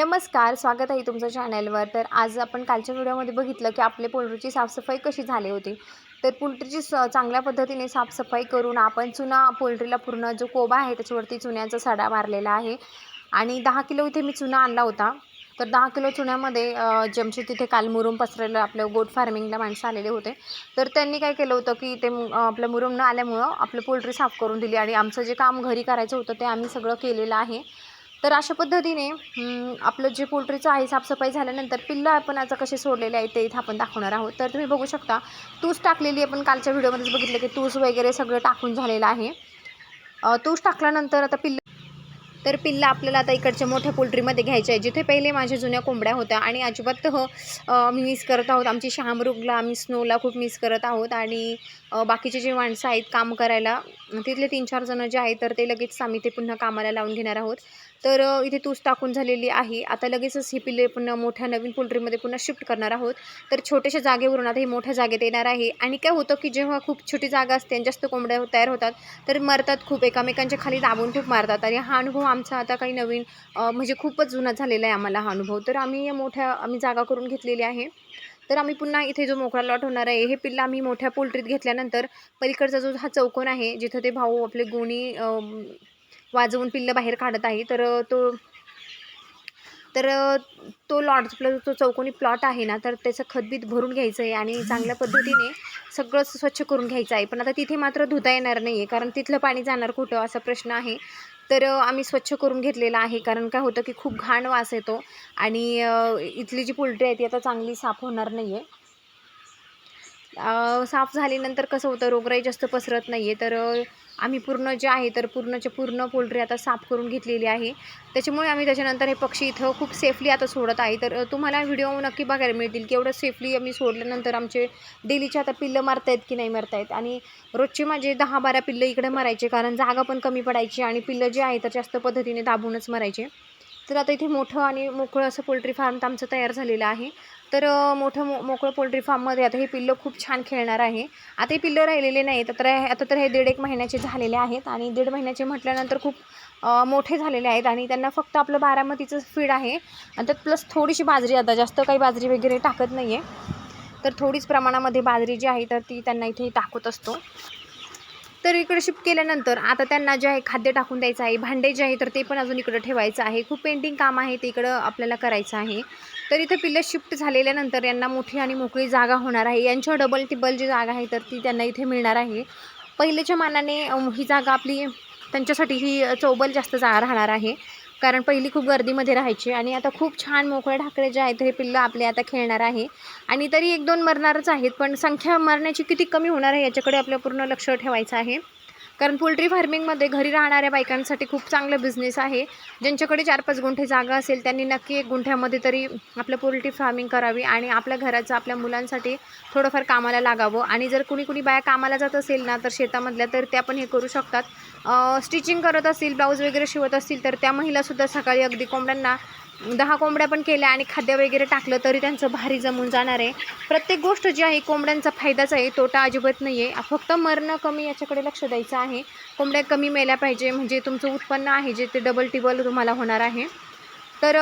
नमस्कार स्वागत आहे तुमचं चॅनलवर तर आज आपण कालच्या व्हिडिओमध्ये बघितलं की आपले पोल्ट्रीची साफसफाई कशी झाली होती. तर पोल्ट्रीची स चांगल्या पद्धतीने साफसफाई करून आपण चुना पोल्ट्रीला पूर्ण जो कोबा आहे त्याच्यावरती चुन्याचा सडा मारलेला आहे. आणि दहा किलो इथे मी चुना आणला होता. तर दहा किलो चुन्यामध्ये जमशेद तिथे काल मुरुम पसरलेलं आपलं गोट फार्मिंगला माणसं आलेले होते. तर त्यांनी काय केलं होतं की ते आपलं मुरुम न आल्यामुळं आपलं पोल्ट्री साफ करून दिली. आणि आमचं जे काम घरी करायचं होतं ते आम्ही सगळं केलेलं आहे. तर अशा पद्धतीने आपलं जे पोल्ट्रीचं आहे साफसफाई झाल्यानंतर पिल्लं आपण आता कसे सोडलेले आहेत ते इथं आपण दाखवणार आहोत. तर तुम्ही बघू शकता तूस टाकलेली आपण कालच्या व्हिडिओमध्येच बघितलं की तूस वगैरे सगळं टाकून झालेलं आहे. तूस टाकल्यानंतर आता पिल्लं तर पिल्लं आपल्याला आता इकडच्या मोठ्या पोल्ट्रीमध्ये घ्यायच्या आहे जिथे पहिले माझ्या जुन्या कोंबड्या होत्या आणि अजिबात हो आम्ही मिस करत आहोत. आमची शामरुगला आम्ही स्नोला खूप मिस करत आहोत आणि बाकीचे जे माणसं आहेत काम करायला तिथले तीन चार जणं जे आहेत तर ते लगेच आम्ही ते पुन्हा कामाला लावून घेणार आहोत. तर इथे तूस टाकून झालेली आहे. आता लगेचच ही पिल्ले पुन्हा मोठ्या नवीन पोल्ट्रीमध्ये पुन्हा शिफ्ट करणार आहोत. तर छोट्याशा जागेवरून आता ही मोठ्या जागेत येणार आहे. आणि काय होतं की जेव्हा खूप छोटी जागा असते आणि जास्त कोंबड्या तयार होतात तर मरतात खूप. एकामेकांच्या खाली दाबून खूप मारतात. आणि हा अनुभव आमचा आता काही नवीन म्हणजे खूपच जुना झालेला आहे आम्हाला हा अनुभव. तर आम्ही या मोठ्या आम्ही जागा करून घेतलेली आहे. तर आम्ही पुन्हा इथे जो मोकळा लॉट होणार आहे हे पिल्ला आम्ही मोठ्या पोल्ट्रीत घेतल्यानंतर पलीकडचा जो हा चौकोन आहे जिथं ते भाऊ आपले गोणी वाजवून पिल्लं बाहेर काढत आहे तर तो तर तो लॉट आपला जो चौकोनी प्लॉट आहे ना तर त्याचं खतबीत भरून घ्यायचं आहे आणि चांगल्या पद्धतीने सगळं स्वच्छ करून घ्यायचं आहे. पण आता तिथे मात्र धुता येणार नाही आहे कारण तिथलं पाणी जाणार कुठं असा प्रश्न आहे. तर आम्ही स्वच्छ करून घेतलेलं आहे. कारण काय होतं की खूप घाण वास येतो आणि इथली जी पोल्ट्री आहे ती आता चांगली साफ होणार नाही आहे साफ झाल्यानंतर कसं होतं रोगराई जास्त पसरत नाही आहे तर आम्ही पूर्ण जे आहे तर पूर्णच्या पूर्ण पोल्ट्री आता साफ करून घेतलेली आहे. त्याच्यामुळे आम्ही त्याच्यानंतर हे पक्षी इथं खूप सेफली आता सोडत आहे. तर तुम्हाला व्हिडिओ नक्की बघायला मिळतील की एवढं सेफली आम्ही सोडल्यानंतर आमचे डेलीचे आता पिल्लं मारतायत की नाही मारतायत? आणि रोजचे माझे दहा बारा पिल्लं इकडे मरायचे कारण जागा पण कमी पडायची आणि पिल्लं जे आहे तर जास्त पद्धतीने दाबूनच मरायचे. तर आता इथे मोठं आणि मोकळं असं पोल्ट्री फार्म तर आमचं तयार झालेलं आहे. तर मोठं मो मोकळं पोल्ट्री फार्ममध्ये आता हे पिल्लं खूप छान खेळणार आहे. आता हे पिल्लं राहिलेले नाही तर आता तर हे दीड एक महिन्याचे झालेले आहेत आणि दीड महिन्याचे म्हटल्यानंतर खूप मोठे झालेले आहेत आणि त्यांना फक्त आपलं बारामतीचं फीड आहे. आणि त्यात प्लस थोडीशी बाजरी आता जास्त काही बाजरी वगैरे टाकत नाही आहे तर थोडीच प्रमाणामध्ये बाजरी जी आहे तर ती त्यांना इथे टाकत असतो. तर इकडे शिफ्ट केल्यानंतर आता त्यांना जे आहे खाद्य टाकून द्यायचं आहे भांडे जे आहे तर ते पण अजून इकडं ठेवायचं आहे. खूप पेंटिंग काम आहे ते इकडं आपल्याला करायचं आहे. तर इथं पिल्लं शिफ्ट झालेल्यानंतर यांना मोठी आणि मोकळी जागा होणार आहे. यांच्या डबल टिबल जी जागा आहे तर ती त्यांना इथे मिळणार आहे. पहिलेच्या मानाने ही जागा आपली त्यांच्यासाठी ही चौबल जास्त जागा राहणार आहे. कारण पहिली खूप गर्दीमध्ये राहायची आणि आता खूप छान मोकळे ढाकळे जे आहेत हे पिल्लं आपले आता खेळणार आहे. आणि तरी एक दोन मरणारच आहेत पण संख्या मरण्याची किती कमी होणार आहे याच्याकडे आपलं पूर्ण लक्ष ठेवायचं आहे. कारण पोल्ट्री फार्मिंगमध्ये घरी राहणाऱ्या बायकांसाठी खूप चांगलं बिझनेस आहे. ज्यांच्याकडे चार पाच गुंठे जागा असेल त्यांनी नक्की एक गुंठ्यामध्ये तरी आपलं पोल्ट्री फार्मिंग करावी आणि आपल्या घराचं आपल्या मुलांसाठी थोडंफार कामाला लागावं. आणि जर कुणी कुणी बाया कामाला जात असेल ना तर शेतामधल्या तर त्या पण हे करू शकतात. स्टिचिंग करत असतील ब्लाऊज वगैरे शिवत असतील तर त्या महिलासुद्धा सकाळी अगदी कोंबड्यांना दहा कोंबड्या पण केल्या आणि खाद्य वगैरे टाकलं तरी त्यांचं भारी जमून जाणार आहे. प्रत्येक गोष्ट जी आहे कोंबड्यांचा फायदाच आहे. तोटा अजिबात नाही आहे फक्त मरणं कमी याच्याकडे लक्ष द्यायचं आहे. कोंबड्या कमी मेल्या पाहिजे म्हणजे तुमचं उत्पन्न आहे जे ते डबल टिबल तुम्हाला होणार आहे. तर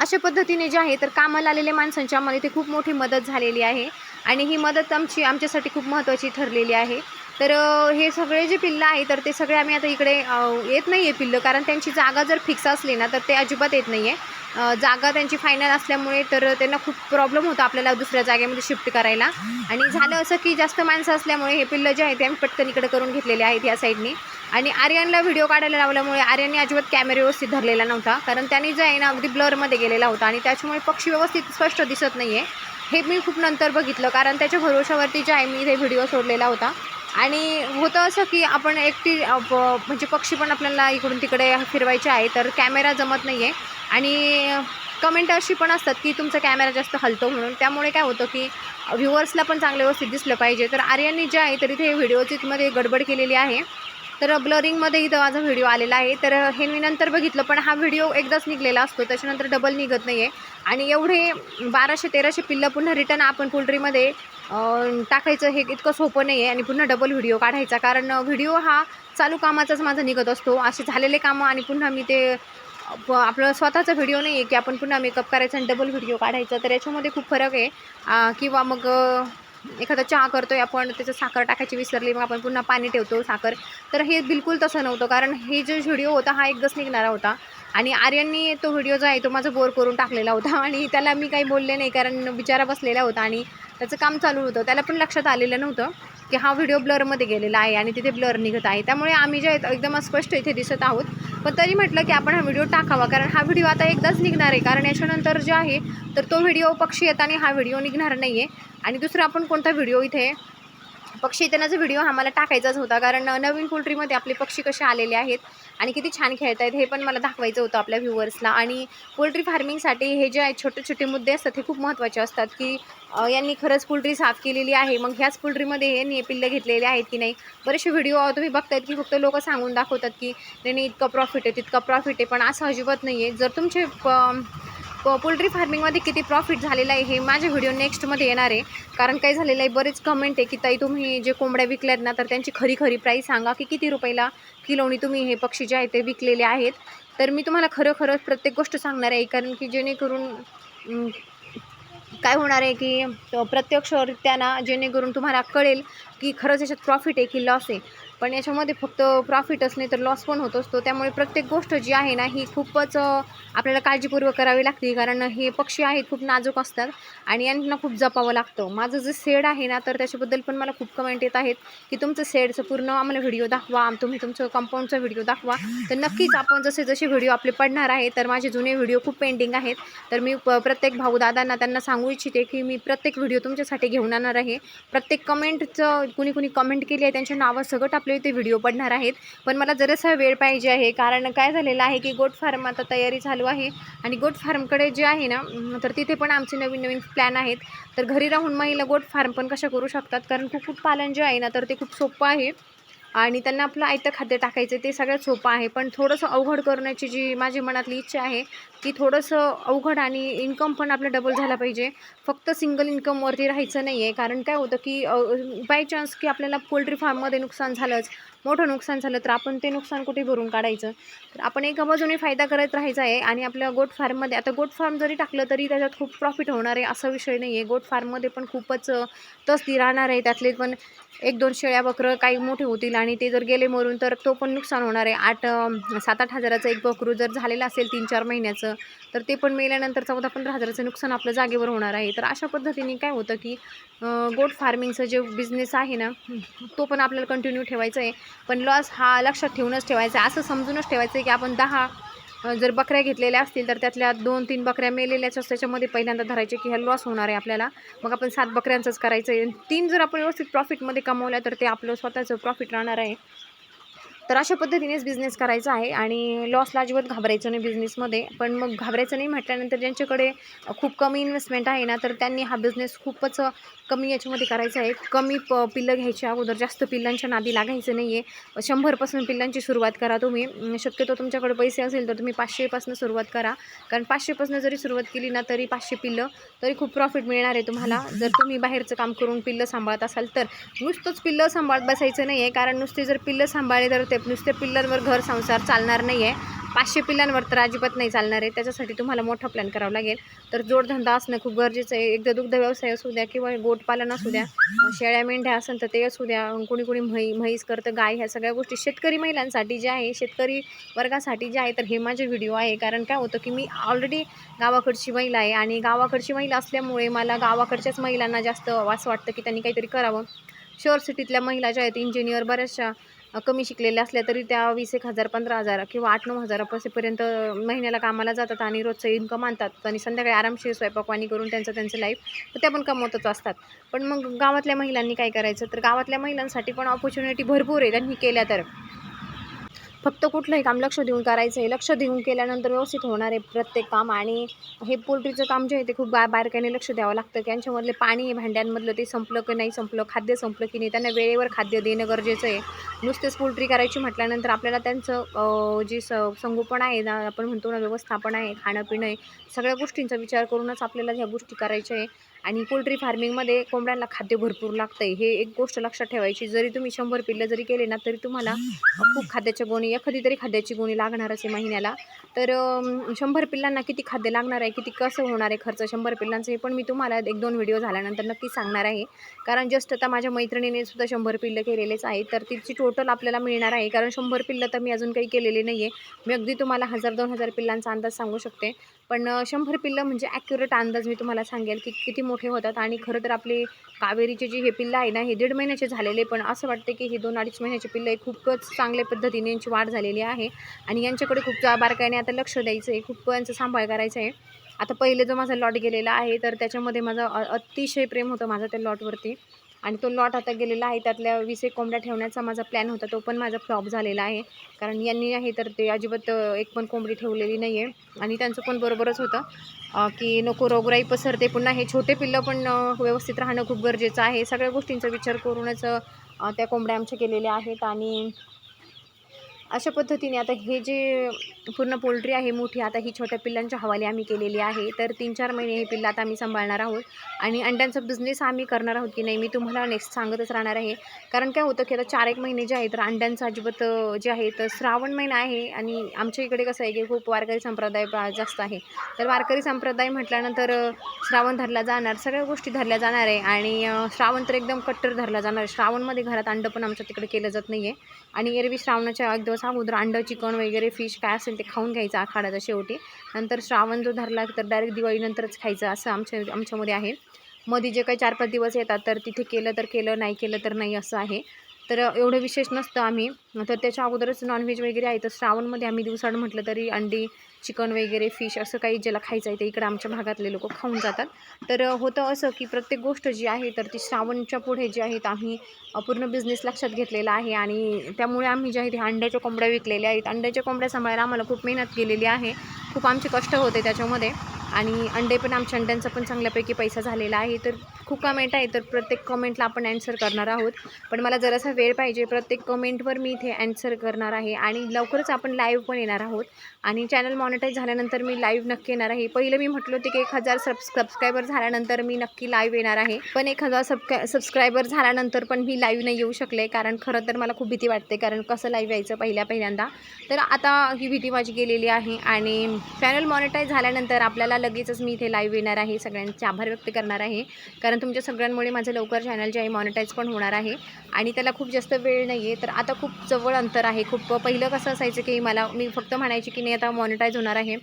अशा पद्धतीने जे आहे तर कामाला आलेल्या माणसांच्या आम्हाला इथे खूप मोठी मदत झालेली आहे. आणि ही मदत आमची आमच्यासाठी खूप महत्त्वाची ठरलेली आहे. तर हे सगळे जे पिल्लं आहे तर ते सगळे आम्ही आता इकडे येत नाही आहे पिल्लं. कारण त्यांची जागा जर फिक्स असली ना तर ते अजिबात येत नाही आहे जागा त्यांची फायनल असल्यामुळे तर त्यांना खूप प्रॉब्लेम होतो आपल्याला दुसऱ्या जागेमध्ये शिफ्ट करायला. आणि झालं असं की जास्त माणसं असल्यामुळे हे पिल्लं जे आहे ते आम्ही पटकन इकडे करून घेतलेले आहेत या साईडनी आणि आर्यनला व्हिडिओ काढायला लावल्यामुळे आर्यनने अजिबात कॅमेरा व्यवस्थित धरलेला नव्हता. कारण त्याने जे आहे ना अगदी ब्लरमध्ये गेलेला होता. आणि त्याच्यामुळे पक्षी व्यवस्थित स्पष्ट दिसत नाही आहे हे मी खूप नंतर बघितलं. कारण त्याच्या भरोशावरती जे आहे मी इथे व्हिडिओ सोडलेला होता. आणि होतं असं की आपण एकटी म्हणजे पक्षी पण आपल्याला इकडून तिकडे फिरवायचे आहे तर कॅमेरा जमत नाही आहे आणि कमेंट अशी पण असतात की तुमचा कॅमेरा जास्त हलतो म्हणून. त्यामुळे काय होतं की व्ह्युअर्सला पण चांगलं व्यवस्थित दिसलं पाहिजे. तर आर्यांनी जे आहे तर इथे व्हिडिओची मध्ये गडबड केलेली आहे. तर ब्लरिंगमध्ये इथं माझा व्हिडिओ आलेला आहे. तर हे मी नंतर बघितलं पण हा व्हिडिओ एकदाच निघलेला असतो. त्याच्यानंतर डबल निघत नाही आहे आणि एवढे बाराशे तेराशे पिल्लं पुन्हा रिटर्न आपण पोल्ट्रीमध्ये टाकायचं हे इतकं सोपं नाही आहे आणि पुन्हा डबल व्हिडिओ काढायचा. कारण व्हिडिओ हा चालू कामाचाच माझा निघत असतो. असे झालेले कामं आणि पुन्हा मी ते आपलं स्वतःचा व्हिडिओ नाही आहे की आपण पुन्हा मेकअप करायचा आणि डबल व्हिडिओ काढायचा. तर याच्यामध्ये खूप फरक आहे. किंवा मग एखादा चहा करतो आहे आपण त्याचं साखर टाकायची विसरली मग आपण पुन्हा पाणी ठेवतो साखर. तर हे बिलकुल तसं नव्हतं कारण हे जो व्हिडिओ होता हा एकदाच निघणारा होता. आणि आर्यननी तो व्हिडिओ जो आहे तो माझा बोर करून टाकलेला होता. आणि त्याला मी काही बोलले नाही कारण बिचारा बसलेला होता आणि त्याचं काम चालू होतं. त्याला पण लक्षात आलेलं नव्हतं की हा व्हिडिओ ब्लरमध्ये गेलेला आहे आणि तिथे ब्लर निघत आहे. त्यामुळे आम्ही जे एकदम स्पष्ट इथे दिसत आहोत. पण तरी म्हटलं की आपण हा व्हिडिओ टाकावा कारण हा व्हिडिओ आता एकदाच निघणार आहे. कारण याच्यानंतर जे आहे तर तो व्हिडिओ पक्षी येताना हा व्हिडिओ निघणार नाही आहे आणि दुसरा आपण कोणता व्हिडिओ इथे पक्षी येतानाचा व्हिडिओ आम्हाला टाकायचाच होता. कारण नवीन पोल्ट्रीमध्ये आपले पक्षी कसे आलेले आहेत आणि किती छान खेळत आहेत हे पण मला दाखवायचं होतं आपल्या व्ह्युअर्सला आणि पोल्ट्री फार्मिंगसाठी हे जे आहेत छोटे छोटे मुद्दे असतात हे खूप महत्त्वाचे असतात की यांनी खरंच पोल्ट्री साफ केलेली आहे. मग ह्याच पोल्ट्रीमध्ये यांनी पिल्लं घेतलेले आहेत की नाही? बरेचसे व्हिडिओ तुम्ही बघतायत की फक्त लोक सांगून दाखवतात की त्यांनी इतकं प्रॉफिट आहे तितकं प्रॉफिट आहे. पण असं अजिबात नाही आहे जर तुमचे प- प- पोल्ट्री फार्मिंगमध्ये किती प्रॉफिट झालेलं आहे हे माझे व्हिडिओ नेक्स्टमध्ये येणार आहे. कारण काय झालेलं आहे बरेच कमेंट आहे की ताई तुम्ही जे कोंबड्या विकल्यात ना तर त्यांची खरी खरी प्राईस सांगा की किती रुपयाला किलोनी तुम्ही हे पक्षी जे आहे ते विकलेले आहेत. तर मी तुम्हाला खरं खरं प्रत्येक गोष्ट सांगणार आहे कारण की जेणेकरून काय होणार आहे की प्रत्यक्षरित्या ना जेणेकरून तुम्हाला कळेल की खरंच याच्यात प्रॉफिट आहे की लॉस आहे. पण याच्यामध्ये फक्त प्रॉफिटच नाही तर लॉस पण होत असतो. त्यामुळे प्रत्येक गोष्ट जी आहे ना ही खूपच आपल्याला काळजीपूर्वक करावी लागते. कारण हे पक्षी आहेत खूप नाजूक असतात आणि यांना खूप जपावं लागतं. माझं जे सेड आहे ना तर त्याच्याबद्दल पण मला खूप कमेंट येत आहेत की तुमचं सेडचं पूर्ण आम्हाला व्हिडिओ दाखवा. तुम्ही तुमचं कंपाऊंडचा व्हिडिओ दाखवा. तर नक्कीच आपण जसे जसे व्हिडिओ आपले पडणार आहे तर माझे जुने व्हिडिओ खूप पेंडिंग आहेत. तर मी प- प्रत्येक भाऊ दादांना त्यांना सांगू इच्छिते की मी प्रत्येक व्हिडिओ तुमच्यासाठी घेऊन आणणार आहे. प्रत्येक कमेंटचं कुणी कुणी कमेंट केली आहे त्यांच्या नावं सगळं आपलं इथे व्हिडिओ पडणार आहेत. पण मला जरासा वेळ पाहिजे आहे. कारण काय झालेलं आहे की गोट फार्म आता तयारी चालू आहे. आणि गोट फार्मकडे जे आहे ना तर तिथे पण आमचे नवीन नवीन प्लॅन आहेत. तर घरी राहून महिला गोट फार्म पण कशा करू शकतात? कारण कुक्कुटपालन जे आहे ना तर ते खूप सोपं आहे. आणि त्यांना आपलं आयतं खाद्य टाकायचं ते सगळ्यात सोपं आहे. पण थोडंसं अवघड करण्याची जी माझी मनातली इच्छा आहे की थोडंसं अवघड आणि इन्कम पण आपलं डबल झाला पाहिजे. फक्त सिंगल इन्कमवरती राहायचं नाही आहे कारण काय होतं की बाय चान्स की आपल्याला पोल्ट्री फार्ममध्ये नुकसान झालंच मोठं नुकसान झालं तर आपण ते नुकसान कुठे भरून काढायचं? तर आपण एका बाजूने फायदा करत राहायचा आहे आणि आपल्या गोट फार्ममध्ये आता गोट फार्म जरी टाकलं तरी त्याच्यात खूप प्रॉफिट होणार आहे असा विषय नाही आहे गोट फार्ममध्ये पण खूपच तस ती राहणार आहे. त्यातले पण एक दोन शेळ्या बकरं काही मोठे होतील आणि ते जर गेले मरून तर तो पण नुकसान होणार आहे. आठ सात आठ हजाराचं एक बकरू जर झालेलं असेल तीन चार महिन्याचं तर ते पण मेल्यानंतर चौदा पंधरा हजाराचं नुकसान आपलं जागेवर होणार आहे. तर अशा पद्धतीने काय होतं की गोट फार्मिंगचं जे बिझनेस आहे ना तो पण आपल्याला कंटिन्यू ठेवायचा आहे. पण लॉस हा लक्षात ठेवूनच ठेवायचा आहे. असं समजूनच ठेवायचं आहे की आपण दहा जर बकऱ्या घेतलेल्या असतील तर त्यातल्या दोन तीन बकऱ्या मेलेल्याच त्याच्यामध्ये पहिल्यांदा धरायचे की ह्या लॉस होणार आहे आपल्याला. मग आपण सात बकऱ्यांचंच करायचं आहे. तीन जर आपण व्यवस्थित प्रॉफिटमध्ये कमवल्या तर ते आपलं स्वतःचं प्रॉफिट राहणार आहे. तर अशा पद्धतीनेच बिझनेस करायचा आहे आणि लॉसला अजिबात घाबरायचं नाही बिझनेसमध्ये पण मग घाबरायचं नाही म्हटल्यानंतर ज्यांच्याकडे खूप कमी इन्व्हेस्टमेंट आहे ना तर त्यांनी हा बिझनेस खूपच कमी याच्यामध्ये करायचा आहे. कमी प पिल्लं घ्यायच्या अगोदर जास्त पिल्लांच्या नादी लागायचं नाही आहे शंभरपासून पिल्लांची सुरुवात करा तुम्ही. शक्यतो तुमच्याकडे पैसे असेल तर तुम्ही पाचशेपासून सुरुवात करा. कारण पाचशेपासून जरी सुरुवात केली ना तरी पाचशे पिल्लं तरी खूप प्रॉफिट मिळणार आहे तुम्हाला. जर तुम्ही बाहेरचं काम करून पिल्लं सांभाळत असाल तर. नुसतंच पिल्लं सांभाळत बसायचं नाही आहे कारण नुसते जर पिल्लं सांभाळले तर ते नुसते पिल्लांवर घर संसार चालणार नाही आहे पाचशे पिल्लांवर तर अजिबात नाही चालणार आहे. त्याच्यासाठी तुम्हाला मोठा प्लॅन करावा लागेल. तर जोडधंदा असणं खूप गरजेचं आहे. एकदा दुग्ध व्यवसाय असू द्या किंवा गोटपालन असू द्या शेळ्या मेंढ्या असेल तर ते असू द्या कोणी कोणी म्है म्हैस करतं गाय ह्या सगळ्या गोष्टी शेतकरी महिलांसाठी जे आहे शेतकरी वर्गासाठी जे आहे तर हे माझे व्हिडिओ आहे. कारण काय होतं की मी ऑलरेडी गावाकडची महिला आहे आणि गावाकडची महिला असल्यामुळे मला गावाकडच्याच महिलांना जास्त वास वाटतं की त्यांनी काहीतरी करावं. शहर सिटीतल्या महिला ज्या आहेत इंजिनियर बऱ्याचशा कमी शिकलेल्या असल्या तरी त्या वीस एक हजार पंधरा हजार किंवा आठ नऊ हजारापर्यंत महिन्याला कामाला जातात आणि रोजचं इन्कम आणतात. आणि संध्याकाळी आरामशीर स्वयंपाकवाणी करून त्यांचं त्यांचं लाईफ तर त्या पण कमवतच असतात. पण मग गावातल्या महिलांनी काय करायचं? तर गावातल्या महिलांसाठी पण ऑपॉर्च्युनिटी भरपूर आहे. त्यांनी केल्या तर. फक्त कुठलंही काम लक्ष देऊन करायचं आहे लक्ष देऊन केल्यानंतर व्यवस्थित होणार आहे प्रत्येक काम आणि हे पोल्ट्रीचं काम जे आहे ते खूप बा बारकाईने लक्ष द्यावं लागतं. की यांच्यामधले पाणी आहे भांड्यांमधलं ते संपलं की नाही संपलं खाद्य संपलं की नाही त्यांना वेळेवर खाद्य देणं गरजेचं आहे. नुसतेच पोल्ट्री करायची म्हटल्यानंतर आपल्याला त्यांचं जे स संगोपन आहे ना आपण म्हणतो ना व्यवस्थापन आहे खाणं पिणं आहे सगळ्या गोष्टींचा विचार करूनच आपल्याला ह्या गोष्टी करायच्या आहे. आणि पोल्ट्री फार्मिंगमध्ये कोंबड्यांना खाद्य भरपूर लागतं आहे हे एक गोष्ट लक्षात ठेवायची. जरी तुम्ही शंभर पिल्लं जरी केले ना तरी तुम्हाला खूप खाद्याच्या गोणी एखादी तरी खाद्याची गोणी लागणारच आहे महिन्याला. तर शंभर पिल्लांना किती खाद्य लागणार आहे किती कसं होणार आहे खर्च? शंभर पिल्लांचं हे पण मी तुम्हाला एक दोन व्हिडिओ झाल्यानंतर नक्की सांगणार आहे. कारण जस्ट आता माझ्या मैत्रिणीने सुद्धा शंभर पिल्लं केलेलेच आहे तर तिची टोटल आपल्याला मिळणार आहे. कारण शंभर पिल्लं तर मी अजून काही केलेले नाही आहे मी अगदी तुम्हाला हजार दोन हजार पिल्लांचा अंदाज सांगू शकते. पण शंभर पिल्लं म्हणजे ॲक्युरेट अंदाज मी तुम्हाला सांगेल की किती मोठे होतात आणि खरं तर आपले कावेरीचे जे हे पिल्लं आहे ना हे दीड महिन्याचे झालेले पण असं वाटतं की हे दोन अडीच महिन्याचे पिल्लं हे खूपच चांगल्या पद्धतीने यांची वाढ झालेली आहे आणि यांच्याकडे खूप जा- बारकाईने आता लक्ष द्यायचं आहे खूप यांचं सांभाळ करायचं आहे आता पहिले जो माझा लॉट गेलेला आहे तर त्याच्यामध्ये माझं अतिशय प्रेम होतं माझं त्या लॉटवरती. आणि तो लॉट आता गेलेला आहे त्यातल्या वीस एक कोंबड्या ठेवण्याचा माझा प्लॅन होता तो पण माझा फ्लॉप झालेला आहे. कारण यांनी आहे तर ते अजिबात एक पण कोंबडी ठेवलेली नाही आहे आणि त्यांचं पण बरोबरच होतं की नको रोगराई पसरते पुन्हा हे छोटे पिल्लं पण व्यवस्थित राहणं खूप गरजेचं आहे. सगळ्या गोष्टींचा विचार करूनच त्या कोंबड्या आमच्या केलेल्या आहेत. आणि अशा पद्धतीने आता हे जे पूर्ण पोल्ट्री आहे मोठी आता ही छोट्या पिल्लांच्या हवाली आम्ही केलेली आहे. तर तीन चार महिने हे पिल्लं आता आम्ही सांभाळणार आहोत. आणि अंड्यांचा बिझनेस आम्ही करणार आहोत की नाही मी तुम्हाला नेक्स्ट सांगतच राहणार आहे. कारण काय होतं की आता चार एक महिने जे आहे तर अंड्यांचं अजिबात जे आहे तर श्रावण महिना आहे. आणि आमच्या इकडे कसं आहे की खूप वारकरी संप्रदाय जास्त आहे. तर वारकरी संप्रदाय म्हटल्यानंतर श्रावण धरला जाणार सगळ्या गोष्टी धरल्या जाणार आहे. आणि श्रावण तर एकदम कट्टर धरला जाणार आहे. श्रावणमध्ये घरात अंडं पण आमच्या तिकडे केलं जात नाही आहे आणि एरवी श्रावणाच्या एक दिवस अगोदर अंडं चिकन वगैरे फिश काय असेल ते खाऊन घ्यायचं आखाडाचा शेवटी. नंतर श्रावण जो धरला तर डायरेक्ट दिवाळीनंतरच खायचं असं आमच्या आमच्यामध्ये आहे. मध्ये जे काही चार पाच दिवस येतात तर तिथे केलं तर केलं नाही केलं तर नाही असं आहे. तर एवढं विशेष नसतं आम्ही. तर त्याच्या अगोदरच नॉनव्हेज वगैरे आहे तर श्रावणमध्ये आम्ही दिवसाड म्हटलं तरी अंडी चिकन वगैरे फिश असं काही ज्याला खायचं आहे ते इकडं आमच्या भागातले लोक खाऊन जातात. तर होतं असं की प्रत्येक गोष्ट जी आहे तर ती श्रावणच्या पुढे जी आहेत आम्ही पूर्ण बिझनेस लक्षात घेतलेला आहे. आणि त्यामुळे आम्ही जे आहे ते अंड्याच्या कोंबड्या विकलेल्या आहेत. अंड्याच्या कोंबड्या सांभाळायला आम्हाला खूप मेहनत केलेली आहे. खूप आमचे कष्ट होते त्याच्यामध्ये. आणि अंडे पण आमच्या अंड्यांचा पण चांगल्यापैकी पैसा झालेला आहे. तर खूप कमेंट आहे तर प्रत्येक कमेंटला आपण ॲन्सर करणार आहोत. पण मला जरासा वेळ पाहिजे प्रत्येक कमेंटवर मी इथे ॲन्सर करणार आहे आणि लवकरच आपण लाईव्ह पण येणार आहोत. आणि चॅनल मॉनिटाईज झाल्यानंतर मी लाईव्ह नक्की येणार आहे. पहिलं मी म्हटलं होते की एक हजार सब सबस्क्रायबर झाल्यानंतर मी नक्की लाईव्ह येणार आहे. पण एक हजार सबस्क्राय सबस्क्रायबर झाल्यानंतर पण मी लाईव्ह नाही येऊ शकले कारण खरं तर मला खूप भीती वाटते कारण कसं लाईव्ह यायचं पहिल्या पहिल्यांदा. तर आता ही भीती माझी गेलेली आहे आणि चॅनल मॉनिटाईज झाल्यानंतर आपल्याला लगेचच मी इथे लाईव्ह येणार आहे. सगळ्यांचे आभार व्यक्त करणार आहे. कारण तुमच्या सगळ्यांमुळे माझं लवकर चॅनल जे आहे मॉनिटाईज पण होणार आहे. आणि त्याला खूप जास्त वेळ नाही आहे तर आता खूप जवळ अंतर आहे. खूप पहिलं कसं असायचं की मला मी फक्त म्हणायची की नाही आता मॉनिटाईज होणार आहे.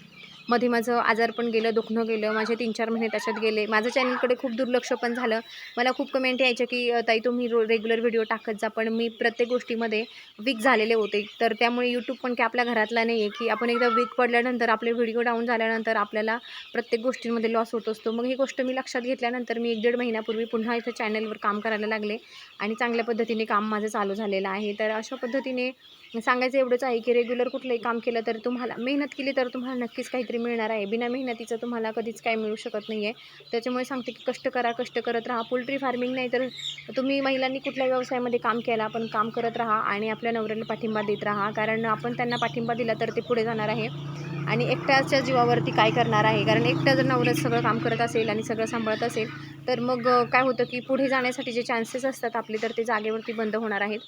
मध्ये माझं आजार पण गेलं दुखणं गेलं माझे तीन चार महिने त्याच्यात गेले. माझं चॅनलकडे खूप दुर्लक्ष पण झालं. मला खूप कमेंट यायच्या की ताई तुम्ही रो रेग्युलर व्हिडिओ टाकत जा पण मी प्रत्येक गोष्टीमध्ये वीक झालेले होते. तर त्यामुळे यूट्यूब पण की आपल्या घरातला नाही आहे की आपण एकदा वीक पडल्यानंतर आपले व्हिडिओ डाऊन झाल्यानंतर आपल्याला प्रत्येक गोष्टींमध्ये लॉस होत असतो. मग ही गोष्ट मी लक्षात घेतल्यानंतर मी एक दीड महिन्यापूर्वी पुन्हा इथं चॅनलवर काम करायला लागले आणि चांगल्या पद्धतीने काम माझं चालू झालेलं आहे. तर अशा पद्धतीने सांगायचं एवढंच आहे की रेग्युलर कुठलंही काम केलं तर तुम्हाला मेहनत केली तर तुम्हाला नक्कीच काहीतरी मिळणार आहे. बिना मेहनतीचं तुम्हाला कधीच काय मिळू शकत नाही आहे त्याच्यामुळे सांगते की कष्ट करा कष्ट करत राहा. पोल्ट्री फार्मिंग नाही तर तुम्ही महिलांनी कुठल्या व्यवसायामध्ये काम केला पण काम करत राहा आणि आपल्या नवऱ्याला पाठिंबा देत राहा. कारण आपण त्यांना पाठिंबा दिला तर ते पुढे जाणार आहे. आणि एकट्याच्या जीवावरती काय करणार आहे? कारण एकट्या जर नवऱ्यात सगळं काम करत असेल आणि सगळं सांभाळत असेल तर मग काय होतं की पुढे जाण्यासाठी जे चान्सेस असतात आपले तर ते जागेवरती बंद होणार आहेत.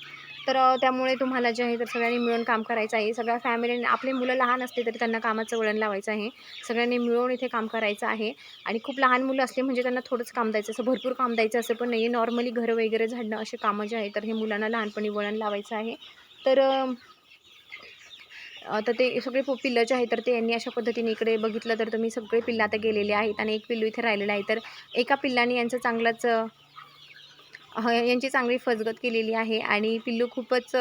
तर त्यामुळे तुम्हाला जे आहे तर सगळ्यांनी मिळून काम करायचं आहे. सगळ्या फॅमिलीने आपले मुलं लहान असते तरी त्यांना कामाचं वळण लावायचं आहे. सगळ्यांनी मिळून इथे काम करायचं आहे. आणि खूप लहान मुलं असले म्हणजे त्यांना थोडंच काम द्यायचं असं भरपूर काम द्यायचं असं पण नाही आहे नॉर्मली घरं वगैरे झाडणं असे कामं जे आहे तर हे मुलांना लहानपणी वळण लावायचं आहे. तर तर ते सगळे पिल्लं जे आहे तर ते यांनी अशा पद्धतीने इकडे बघितलं तर तुम्ही सगळे पिल्लं आता गेलेले आहेत. आणि एक पिल्लू इथे राहिलेलं आहे. तर एका पिल्लाने यांचं चांगलाच ह यांची चांगली फसगत केलेली आहे आणि पिल्लू खूपच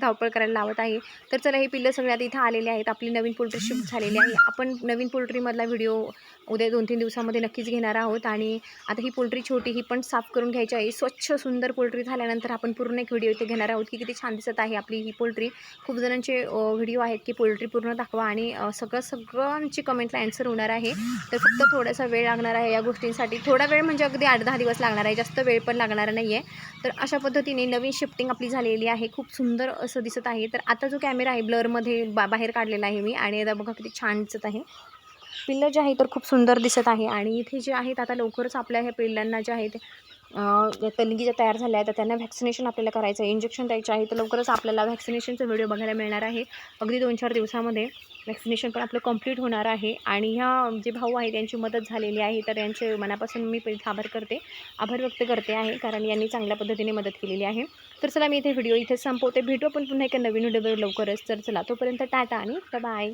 धावपळ करायला लावत आहे. तर चला हे पिल्लं सगळ्यात इथं आलेले आहेत. आपली नवीन पोल्ट्री शिफ्ट झालेली आहे. आपण नवीन पोल्ट्रीमधला व्हिडिओ उद्या दोन तीन दिवसामध्ये नक्कीच घेणार आहोत आणि आता ही पोल्ट्री छोटी ही पण साफ करून घ्यायची आहे. स्वच्छ सुंदर पोल्ट्री झाल्यानंतर आपण पूर्ण एक व्हिडिओ इथे घेणार आहोत की किती छान दिसत आहे आपली ही पोल्ट्री. खूप जणांचे व्हिडिओ आहेत की पोल्ट्री पूर्ण दाखवा आणि सगळं सगळ्यांची कमेंटला ॲन्सर होणार आहे. तर फक्त थोडासा वेळ लागणार आहे या गोष्टींसाठी. थोडा वेळ म्हणजे अगदी आठ दहा दिवस लागणार आहे. जास्त वेळ पण लागणार नाही आहे तर अशा पद्धतीने नवीन शिफ्टिंग आपली झालेली आहे. खूप सुंदर असं दिसत आहे. तर आता जो कॅमेरा आहे ब्लरमध्ये बा बाहेर काढलेला आहे मी आणि आता बघा किती छान दिसत आहे. पिल्लं जे आहे तर खूप सुंदर दिसत आहे. आणि इथे जे आहेत आता लवकरच आपल्या ह्या पिल्लांना जे आहे ते तलगी ज्या तयार झाल्या आहेत तर त्यांना व्हॅक्सिनेशन आपल्याला करायचं आहे. इंजेक्शन द्यायचं आहे तर लवकरच आपल्याला व्हॅक्सिनेशनचा व्हिडिओ बघायला मिळणार आहे. अगदी दोन चार दिवसामध्ये व्हॅक्सिनेशन पण आपलं कंप्लीट होणार आहे. आणि ह्या जे भाऊ आहे त्यांची मदत झालेली आहे तर यांचे मनापासून मी पहिले आभार करते. आभार व्यक्त करते आहे कारण यांनी चांगल्या पद्धतीने मदत केलेली आहे. तर चला मी इथे व्हिडिओ इथे संपवते. भेटू आपण पुन्हा एका नवीन व्हिडिओवर लवकरच. तर चला तोपर्यंत टाटा आणि बाय